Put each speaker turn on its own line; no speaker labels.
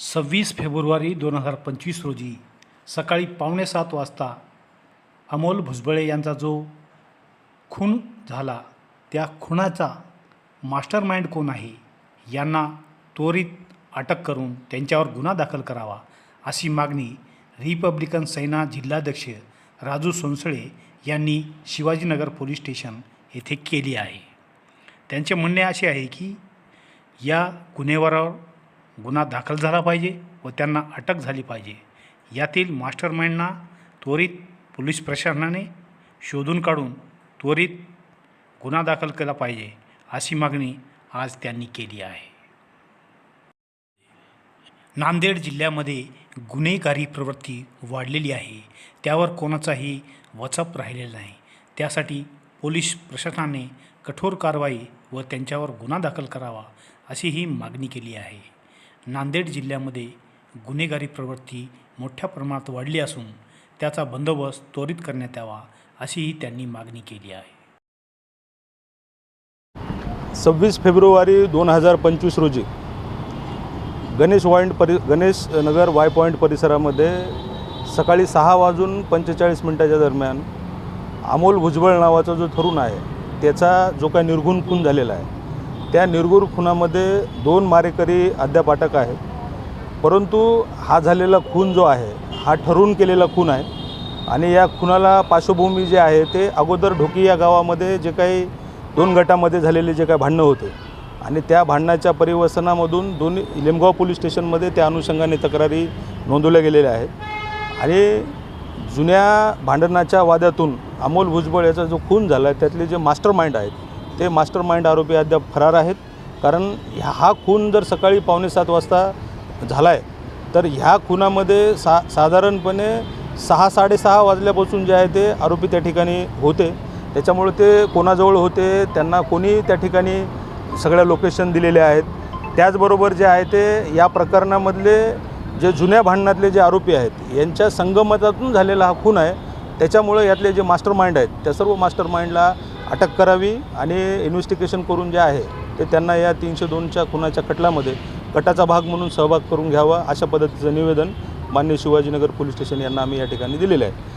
सव्वीस फेब्रुवारी दोन हजार पंचवीस रोजी सकाळी पावणे सात वाजता अमोल भुजबळे यांचा जो खून झाला त्या खुनाचा मास्टर माइंड कोण आहे यांना त्वरित अटक करून त्यांच्यावर गुन्हा दाखल करावा अशी मागणी रिपब्लिकन सेना जिल्हाध्यक्ष राजू सोनसळे यांनी शिवाजीनगर पोलीस स्टेशन येथे केली आहे. त्यांचे म्हणणे असे आहे की या गुन्हेगारावर गुन्हा दाखल झाला पाहिजे व त्यांना अटक झाली पाहिजे. यातील मास्टर माइंडना त्वरित पोलीस प्रशासनाने शोधून काढून त्वरित गुन्हा दाखल केला पाहिजे अशी मागणी आज त्यांनी केली आहे. नांदेड जिल्ह्यामध्ये गुन्हेगारी प्रवृत्ती वाढलेली आहे. त्यावर कोणाचाही वचप राहिलेला नाही. त्यासाठी पोलीस प्रशासनाने कठोर कारवाई व त्यांच्यावर गुन्हा दाखल करावा अशी ही मागणी केली आहे. नांदेड जिल्ह्यामध्ये गुन्हेगारी प्रवृत्ती मोठ्या प्रमाणात वाढली असून त्याचा बंदोबस्त त्वरित करण्यात यावा अशीही त्यांनी मागणी केली आहे.
सव्वीस फेब्रुवारी दोन हजार पंचवीस रोजी गणेश पॉईंट परि गणेश नगर वाय पॉईंट परिसरामध्ये सकाळी सहा वाजून पंचेचाळीस मिनटाच्या दरम्यान अमोल भुजबळ नावाचा जो तरुण आहे त्याचा जो काही निर्गुण खून झालेला आहे त्या निर्गुण खुनामध्ये दोन मारेकरी अद्याप अटक आहे परंतु हा झालेला खून जो आहे हा ठरवून केलेला खून आहे आणि या खुनाला पार्श्वभूमी जे आहे ते अगोदर ढोकी या गावामध्ये जे काही दोन गटामध्ये झालेले जे काही भांडणं होते आणि त्या भांडणाच्या परिवसनामधून दोन्ही लिमगाव पोलीस स्टेशनमध्ये त्या अनुषंगाने तक्रारी नोंदवल्या गेलेल्या आहेत. आणि जुन्या भांडणाच्या वाद्यातून अमोल भुजबळ याचा जो खून झाला आहे त्यातले जे मास्टर माइंड आहेत ते मास्टर माइंड आरोपी अद्याप फरार आहेत. कारण हा खून जर सकाळी पावणे सात वाजता झाला आहे तर ह्या खुनामध्ये सा साधारणपणे सहा साडेसहा वाजल्यापासून जे आहे ते आरोपी त्या ठिकाणी होते. त्याच्यामुळे ते कोणाजवळ होते त्यांना कोणी त्या ठिकाणी सगळ्या लोकेशन दिलेल्या आहेत. त्याचबरोबर जे आहे ते या प्रकरणामधले जे जुन्या भांडणातले जे आरोपी आहेत यांच्या संगमतातून झालेला हा खून आहे. त्याच्यामुळे यातले जे मास्टर माइंड आहेत त्या सर्व मास्टर माइंडला अटक करावी आणि इन्व्हेस्टिगेशन करून जे आहे ते त्यांना या तीनशे दोनच्या खुनाच्या खटल्यामध्ये कटाचा भाग म्हणून सहभाग करून घ्यावा अशा पद्धतीचं निवेदन मान्य शिवाजीनगर पोलीस स्टेशन यांना आम्ही या ठिकाणी दिलेलं आहे.